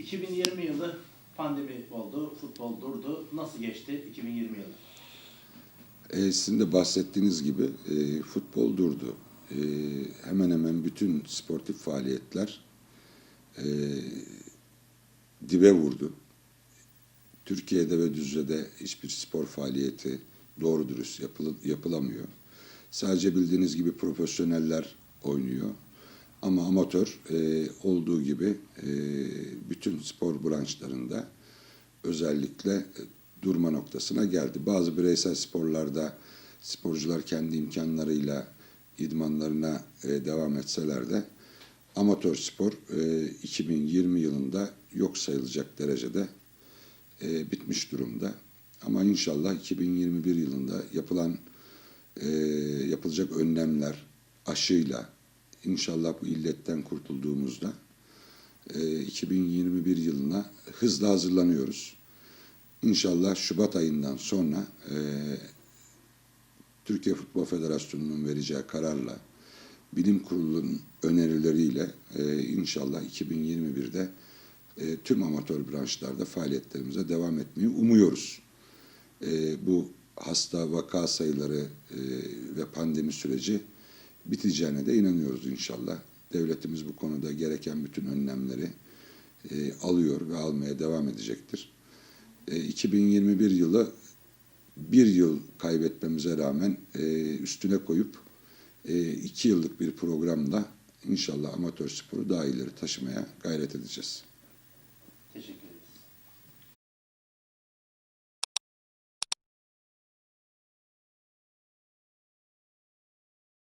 2020 yılı pandemi oldu, futbol durdu. Nasıl geçti 2020 yılı? E, sizin de bahsettiğiniz gibi e, futbol durdu. E, hemen hemen bütün sportif faaliyetler e, dibe vurdu. Türkiye'de ve Düzce'de hiçbir spor faaliyeti doğru dürüst yapılı, yapılamıyor. Sadece bildiğiniz gibi profesyoneller oynuyor. Ama amatör e, olduğu gibi e, bütün spor branşlarında özellikle e, durma noktasına geldi. Bazı bireysel sporlarda sporcular kendi imkanlarıyla idmanlarına e, devam etseler de amatör spor e, 2020 yılında yok sayılacak derecede e, bitmiş durumda. Ama inşallah 2021 yılında yapılan e, yapılacak önlemler aşıyla inşallah bu illetten kurtulduğumuzda e, 2021 yılına hızla hazırlanıyoruz. İnşallah Şubat ayından sonra e, Türkiye Futbol Federasyonu'nun vereceği kararla bilim kurulunun önerileriyle e, inşallah 2021'de e, tüm amatör branşlarda faaliyetlerimize devam etmeyi umuyoruz. E, bu hasta vaka sayıları e, ve pandemi süreci biteceğine de inanıyoruz inşallah. Devletimiz bu konuda gereken bütün önlemleri e, alıyor ve almaya devam edecektir. E, 2021 yılı bir yıl kaybetmemize rağmen e, üstüne koyup e, iki yıllık bir programla inşallah amatör sporu daha ileri taşımaya gayret edeceğiz. Teşekkür